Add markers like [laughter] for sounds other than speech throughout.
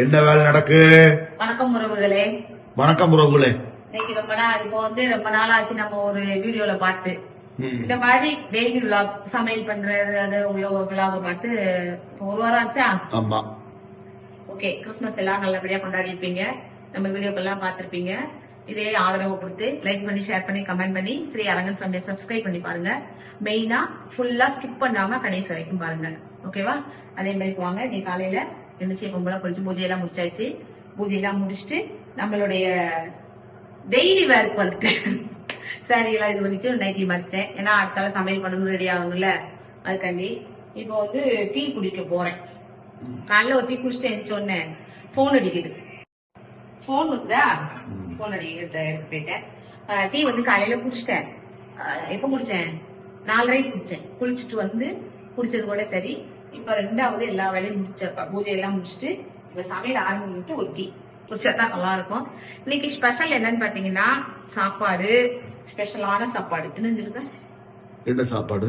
என்ன வேலை நடக்கு? வணக்கம் உறவுகளே. வணக்கம் உறவுகளே. இன்னைக்கு ரொம்ப நாள் இப்போ வந்து ரொம்ப நாள் ஆச்சு நம்ம ஒரு வீடியோல பார்த்து. ம். இந்த மாதிரி டெய்லி விலாக் சமையல் பண்றது அது உள்ள விலாக பார்த்து ஒரு வாரம் ஆச்சா? ஆமா. ஓகே கிறிஸ்மஸ் எல்லாம் நல்லபடியா கொண்டாடி இருப்பீங்க. நம்ம வீடியோக்கெல்லாம் பார்த்திருப்பீங்க. இதே ஆதரவு கொடுத்து லைக் பண்ணி ஷேர் பண்ணி கமெண்ட் பண்ணி ஸ்ரீ அரங்கன் ஃபேமிலியை சப்ஸ்கிரைப் பண்ணி பாருங்க. மெயினா ஃபுல்லா ஸ்கிப் பண்ணாம கடைசி வரைக்கும் பாருங்க. ஓகேவா அதே மாதிரி போவாங்க நீ காலையில எழுந்திரிச்சு பொம்பளை குளிச்சு பூஜையெல்லாம் முடிச்சாச்சு. பூஜையெல்லாம் முடிச்சுட்டு நம்மளுடைய டெய்லி வேர்க்கு வந்துட்டு. சாரி எல்லாம் இது பண்ணிட்டு நைட்டி மாத்திட்டேன் ஏன்னா அடுத்தால சமையல் பண்ணணும் ரெடி ஆகணும்ல. அதுக்காண்டி இப்போ வந்து டீ குடிக்க போறேன். காலைல ஒரு டீ குடிச்சிட்டு எழுந்த உடனே போன் அடிக்குது. போன் வந்துதா? போன் அடி எடுத்து போயிட்டேன். டீ வந்து காலையில குடிச்சிட்டேன். எப்ப குடிச்சேன்? நாலரை குடிச்சேன். குளிச்சுட்டு வந்து குடிச்சது கூட சரி. இப்ப ரெண்டாவது எல்லா வேலையும் முடிச்ச பூஜை எல்லாம் முடிச்சுட்டு இப்ப சமையல் ஆரம்பிட்டு ஒரு டீ. குடிச்சா தான் நல்லா இருக்கும் இன்னைக்கு ஸ்பெஷல் என்னன்னு பாத்தீங்கன்னா சாப்பாடு ஸ்பெஷலான சாப்பாடு. சொல்லுங்க என்ன சாப்பாடு?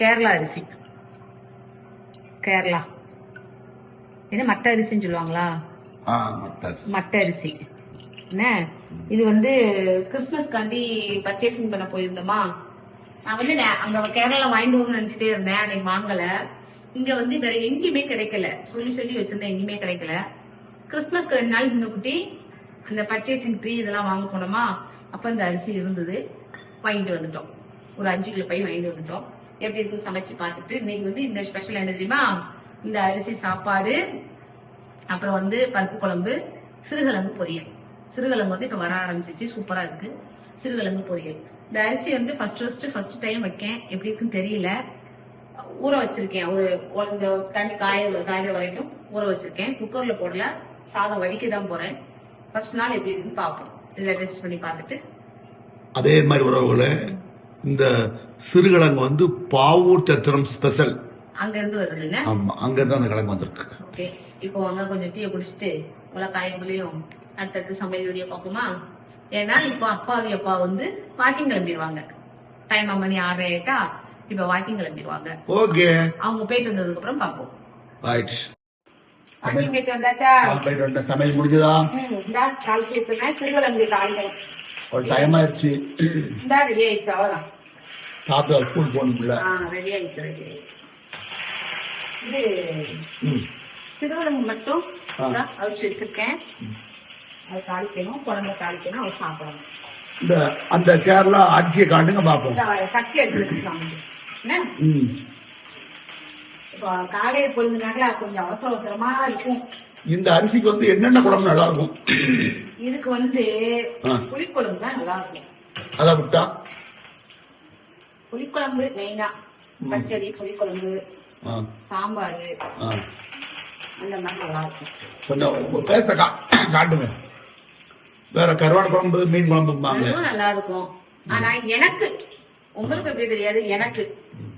கேரளா அரிசி. கேரளா. என்ன மட்டை அரிசின்னு சொல்லுவாங்களா? மட்டை அரிசி. என்ன? இது வந்து கிறிஸ்மஸ்க்காண்டி பர்ச்சேசிங் பண்ண போயிருந்தோமா? நான் வந்து அங்க கேரளா வாங்கிட்டு வரணும்னு நினைச்சிட்டே இருந்தேன். அன்னைக்கு வாங்கல. இங்க வந்து வேற எங்கேயுமே கிடைக்கல. சொல்லி சொல்லி வச்சிருந்தேன் எங்கேயுமே கிடைக்கல. கிறிஸ்மஸ்க்கு ரெண்டு நாள் முன்னக்கூட்டி அந்த பர்ச்சேசிங் ட்ரீ இதெல்லாம் வாங்க போனோமா அப்ப இந்த அரிசி இருந்தது. வாங்கிட்டு வந்துட்டோம். ஒரு அஞ்சு கிலோ பை வாங்கிட்டு வந்துட்டோம். எப்படி இருக்கும் சமைச்சு பார்த்துட்டு இன்னைக்கு வந்து இந்த ஸ்பெஷல் என்ன தெரியுமா? இந்த அரிசி சாப்பாடு அப்புறம் வந்து பருப்பு குழம்பு சிறுகிழங்கு பொரியல். சிறுகிழங்கு வந்து இப்ப வர ஆரம்பிச்சிச்சு. சூப்பரா இருக்கு. சிறுகிழங்கு பொரியல். இந்த அரிசி வந்து ஃபர்ஸ்ட் ஃபர்ஸ்ட் ஃபர்ஸ்ட் டைம் வைக்கேன். எப்படி இருக்குன்னு தெரியல. ஊற வச்சிருக்கேன். ஒரு இந்த தண்ணி காய காய வரைக்கும் ஊற வச்சிருக்கேன். குக்கர்ல போடல. சாதம் வடிக்க தான் போறேன். ஃபர்ஸ்ட் நாள் எப்படி இருக்குன்னு பார்ப்போம். இதை டெஸ்ட் பண்ணி பார்த்துட்டு. அதே மாதிரி உறவுகளே இந்த சிறுகிழங்கு வந்து பாவூர் சத்திரம் ஸ்பெஷல் அங்க இருந்து வருதுங்க ஆமா அங்க இருந்து அந்த கிழங்கு வந்திருக்கு. ஓகே இப்போ அங்க கொஞ்சம் டீயை குடிச்சிட்டு உள்ள காயங்களையும் அடுத்தடுத்து சமையல் வீடியோ பார்ப்போமா? ஏன்னா இப்போ அப்பாவி அப்பா வந்து வாக்கிங் கிளம்பிடுவாங்க டைம் மணி ஆறரை ஆயிட்டா இப்ப வாக்கிங் கிளம்பிடுவாங்க ஓகே. அவங்க போயிட்டு வந்ததுக்கு அப்புறம் பார்ப்போம் ரைட் வாக்கிங் போயிட்டு வந்தாச்சா சமையல் முடிஞ்சதா? இந்தா கால் சேர்த்துனேன் திருவிழங்கு காய்கறி ஒரு டைம் ஆயிடுச்சு. இந்தா ரெடி ஆயிடுச்சு. அவ்வளவுதான். சாப்பிட ஸ்கூல் போகணும்ல ஆ ரெடி ஆயிடுச்சு ரெடி ஆயிடுச்சு. இது. திருவிழங்கு மட்டும் அவிச்சு வச்சிருக்கேன். அது தாளிக்கணும் குழம்பு தாளிக்கணும் அவர் சாப்பிடணும். இந்த அந்த கேரளா அரிசியை காட்டுங்க பார்ப்போம் சக்தி எடுத்து. இப்போ காலையில பொழுதுனால கொஞ்சம் அவசர அவசரமா இருக்கும். இந்த அரிசிக்கு வந்து என்னென்ன குழம்பு நல்லா இருக்கும் இதுக்கு வந்து. புளிக்குழம்பு தான் நல்லா இருக்கும் அதை விட்டா? புளிக்குழம்பு மெயினா. பச்சடி புளிக்குழம்பு சாம்பார். அந்த மாதிரி நல்லா இருக்கும் கொஞ்சம் பேச காட்டுங்க. வேற கருவாடு குழம்பு மீன் குழம்பும்பாங்க நல்லா இருக்கும் ஆனா எனக்கு உங்களுக்கு எப்படி தெரியாது? எனக்கு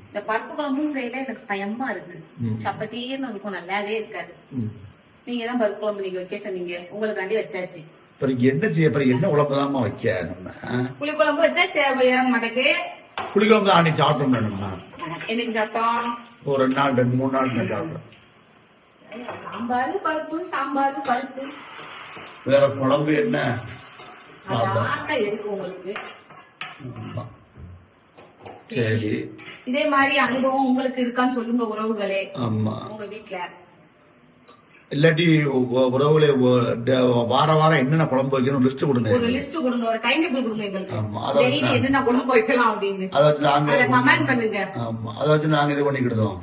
இந்த பருப்பு குழம்புங்கையில எனக்கு பயமா இருக்கு. ம். சப்பத்தீர்னு இருக்கும் நல்லாவே இருக்காது. நீங்க தான் பருப்பு குழம்பு நீங்க வைக்க சொன்னீங்க. உங்களுக்காண்டி வச்சாச்சு. அப்புறம் என்ன செய்ய அப்புறம் என்ன குழம்பு தான்மா வைக்க? நம்ம ஆ? புளிக்குழம்பு வச்சா தேவையான மாட்டேக்கு புளிக்குழம்பு தான் அன்னைக்கு சாப்பிட்டோம் வேணுமா எனக்கு சாப்பிட்டோம்? ஒரு ரெண்டு நாள் ரெண்டு மூணு நாள் தான் சாப்பிட்டோம் சாம்பார் பருப்பு சாம்பார் பருப்பு. வேற குழம்பு என்ன. சரி. இதே மாதிரி அனுபவம் உங்களுக்கு இருக்கான்னு சொல்லுங்க உறவுகளே. ஆமா. உங்க வீட்ல. இல்லாட்டி உறவுல வார வாரம் என்னென்ன குழம்பு வைக்கணும் லிஸ்ட் கொடுங்க. ஒரு லிஸ்ட் கொடுங்க ஒரு டைம் டேபிள் கொடுங்க எங்களுக்கு. என்னென்ன குழம்பு வைக்கலாம் அப்படின்னு. அதை வச்சு நாங்க கமெண்ட் பண்ணுங்க. ஆமா அதை வச்சு நாங்க இது பண்ணிக்கிட்டோம்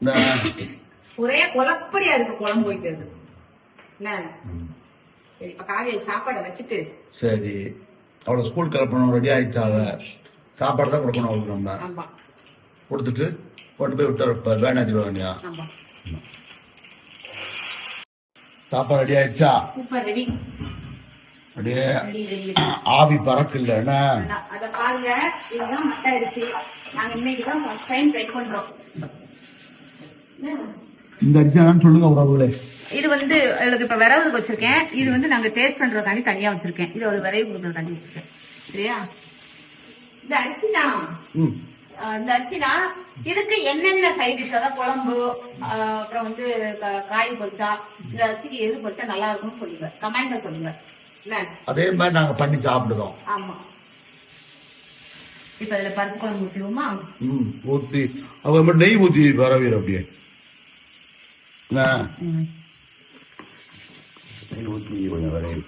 [laughs] ஒரே குழப்படியா இருக்கு குழம்பு வைக்கிறது. என்ன? சரி இப்ப காலையில சாப்பாடை வச்சுட்டு. சரி. அவளை ஸ்கூல் கிளப்பணும் ரெடி ஆயிட்டாங்க சாப்பாடு தான் கொடுக்கணும் அவளுக்கு நம்ம கொடுத்துட்டு கொண்டு போய் விட்டு வேணாச்சு வேண்டியா ஆமா. சாப்பாடு ரெடி ஆயிடுச்சா? ரெடி அப்படியே ஆவி பறக்கு இல்லைன்னா அத பாருங்க. இதுதான் மட்டை அரிசி. நாங்க இன்னைக்கு தான் ஃபர்ஸ்ட் டைம் ட்ரை பண்றோம். என்ன? இந்த அரிசி சொல்லுங்க உறவுகளே இது வந்து எனக்கு இப்ப விரவு வச்சிருக்கேன். இது வந்து நாங்க டேஸ்ட் பண்றதுக்காண்டி தனியா வச்சிருக்கேன். இது ஒரு விரைவு கொடுக்கறதுக்காண்டி வச்சிருக்கேன். சரியா? இந்த அரிசி தான் ம் இந்த அரிசி தான் இதுக்கு என்னென்ன சைட் டிஷ் அதாவது குழம்பு அப்புறம் வந்து காய் பொரிச்சா இந்த அரிசிக்கு எது பொரிச்சா நல்லா இருக்கும்னு சொல்லுங்க. கமெண்ட்ல சொல்லுங்க. அதே மாதிரி நாங்க பண்ணி சாப்பிடுறோம். ஆமா. இப்ப இதுல பருப்பு குழம்பு ஊற்றிடுவோமா ம் ஊத்தி. மட்டும் நெய் ஊத்தி வரவீர் அப்படியே. ஊத்தி கொஞ்சம்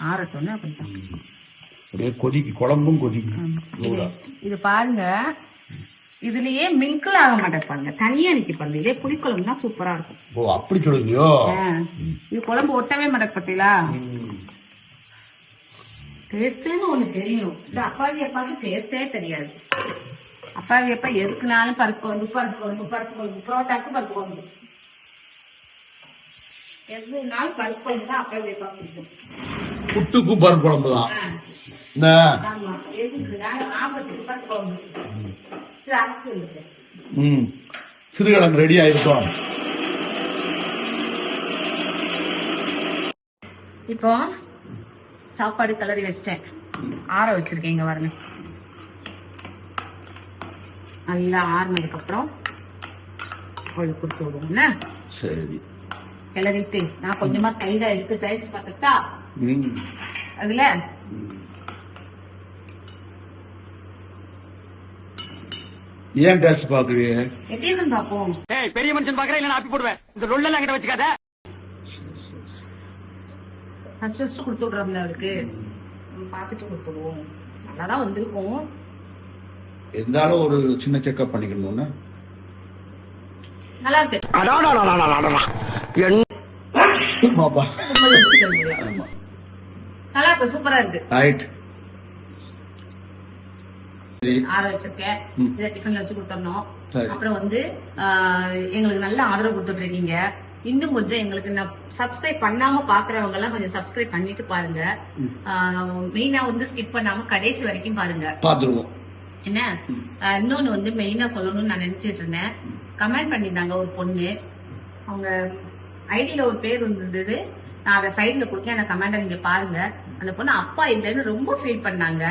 ஆறட்டோன்னு அப்படித்தான் அப்படியே கொதிக்கு குழம்பும் கொதிக்கும். இது பாருங்க. இதுலயே மிங்கிள் ஆக மாட்டேன் பாருங்க. தனியா நிக்க பாருங்க. இதே புளிக்குழம்புனா சூப்பரா இருக்கும். ஓ அப்படி சொல்லுவியோ? ஆ. இது குழம்பு ஒட்டவே மாட்டேன் பார்த்தீங்களா டேஸ்ட்னு ஒண்ணு தெரியும். இந்த அப்பாவி அப்பாவுக்கு டேஸ்டே தெரியாது. அப்பாவி அப்பா எதுக்குனாலும் பருப்பு குழம்பு பருப்பு குழம்பு பருப்பு குழம்பு புரோட்டாக்கு பருப்பு குழம்பு. எதுனாலும் பருப்பு குழம்பு தான் அப்பாவி அப்பா பிடிக்கும் புட்டுக்கும் பருப்பு குழம்பு தான். என்ன ஆபத்துக்கு பருப்பு குழம்பு ம். சிறுகிழங்கு ரெடி ஆயிருக்கும். இப்போ சாப்பாடு கலரி வச்சிட்டேன். ஆற வச்சிருக்கேன் இங்க பாருங்க. நல்லா ஆறுனதுக்கு அப்புறம் அவளுக்கு கொடுத்து விடுவோம். என்ன? சரி. கிளறிட்டு நான் கொஞ்சமா சைடா எடுத்து டேஸ்ட் பார்த்துட்டா அதுல? ஏன் டேஸ்ட் பாக்குறீங்க எப்படி இருந்து பார்ப்போம்? ஏய் பெரிய மனுஷன் பாக்குறேன் இல்ல ஆப்பி போடுவேன். இந்த ரொல்லெல்லாம் கிட்ட வச்சுக்காத. ஃபர்ஸ்ட் ஃபர்ஸ்ட் கொடுத்து விடுறோம்ல அவளுக்கு. நம்ம பார்த்துட்டு கொடுத்துடுவோம் நல்லாதான் வந்திருக்கும். இருந்தாலும் ஒரு சின்ன செக்அப் பண்ணிக்கணும்னா நல்லா இருக்கு பாப்பா ஆமா. நல்லா இருக்கு சூப்பரா இருக்கு. ரைட் ஆற வச்சிருக்கேன். இதை டிஃபன்ல வச்சு கொடுத்துடணும். அப்புறம் வந்து எங்களுக்கு நல்ல ஆதரவு கொடுத்துட்டு இருக்கீங்க இன்னும் கொஞ்சம் எங்களுக்கு நான் சப்ஸ்கிரைப் பண்ணாம பாக்குறவங்க எல்லாம் கொஞ்சம் சப்ஸ்கிரைப் பண்ணிட்டு பாருங்க. மெயினா வந்து ஸ்கிப் பண்ணாம கடைசி வரைக்கும் பாருங்க. பாத்துருவோம். என்ன? இன்னொன்னு வந்து மெயினா சொல்லணும்னு நான் நினைச்சிட்டு இருந்தேன். கமெண்ட் பண்ணியிருந்தாங்க ஒரு பொண்ணு. அவங்க ஐடியில ஒரு பேர் இருந்தது. நான் அதை சைட்ல கொடுக்க அந்த கமெண்ட நீங்க பாருங்க. அந்த பொண்ணு அப்பா இல்லைன்னு ரொம்ப ஃபீல் பண்ணாங்க.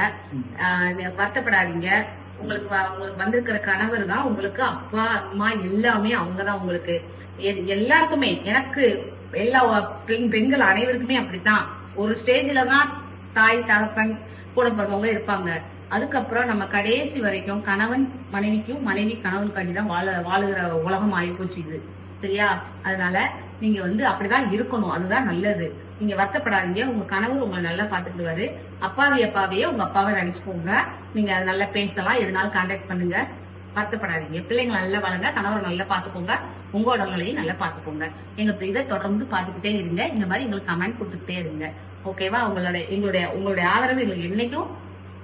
வருத்தப்படாதீங்க. உங்களுக்கு வ- உங்களுக்கு வந்திருக்கிற கணவர் தான் உங்களுக்கு அப்பா அம்மா எல்லாமே அவங்க தான் உங்களுக்கு. எ- எல்லாருக்குமே எனக்கு எல்லா பெண் பெண்கள் அனைவருக்குமே அப்படித்தான். ஒரு ஸ்டேஜ்ல தான் தாய் தகப்பன் கூட பிறந்தவங்க இருப்பாங்க. அதுக்கப்புறம் நம்ம கடைசி வரைக்கும் கணவன் மனைவிக்கும் மனைவி கணவனுக்காண்டி தான் வாழ வாழுகிற உலகம் ஆகிப்போச்சு இது. சரியா? அதனால நீங்க வந்து அப்படிதான் இருக்கணும். அதுதான் நல்லது. நீங்க வருத்தப்படாதீங்க. உங்க கணவர் உங்களை நல்லா பாத்துக்கிடுவாரு அப்பாவி அப்பாவையே உங்க அப்பாவை நினைச்சுக்கோங்க. நீங்க நல்லா பேசலாம். எதுனாலும் கான்டாக்ட் பண்ணுங்க. வருத்தப்படாதீங்க. பிள்ளைங்களை நல்லா வளங்க கணவரை நல்லா பாத்துக்கோங்க உங்க உடல்நிலையும் நல்லா பாத்துக்கோங்க எங்க இதை தொடர்ந்து பாத்துக்கிட்டே இருங்க. இந்த மாதிரி எங்களுக்கு கமெண்ட் கொடுத்துக்கிட்டே இருங்க. ஓகேவா உங்களோட எங்களுடைய உங்களுடைய ஆதரவு எங்களுக்கு என்னைக்கும்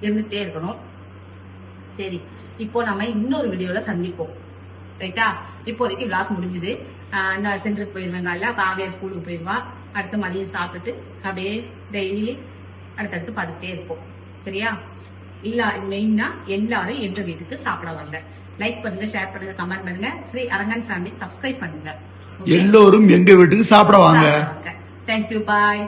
இருந்துட்டே இருக்கணும். சரி. இப்போ நம்ம இன்னொரு வீடியோல சந்திப்போம். ரைட்டா இப்போதைக்கு விளாக் முடிஞ்சுது. நான் சென்டருக்கு போயிருவேன் காலைல. காவியா ஸ்கூலுக்கு போயிருவா. அடுத்து மதியம் சாப்பிட்டுட்டு அப்படியே டெய்லி அடுத்தடுத்து பார்த்துக்கிட்டே இருப்போம். சரியா? இல்ல மெயினா எல்லாரும் என்ற வீட்டுக்கு சாப்பிட வாங்க. லைக் பண்ணுங்க ஷேர் பண்ணுங்க கமெண்ட் பண்ணுங்க. ஸ்ரீ அரங்கன் ஃபேமிலி சப்ஸ்கிரைப் பண்ணுங்க. எல்லோரும் எங்க வீட்டுக்கு சாப்பிட வாங்க. Thank you bye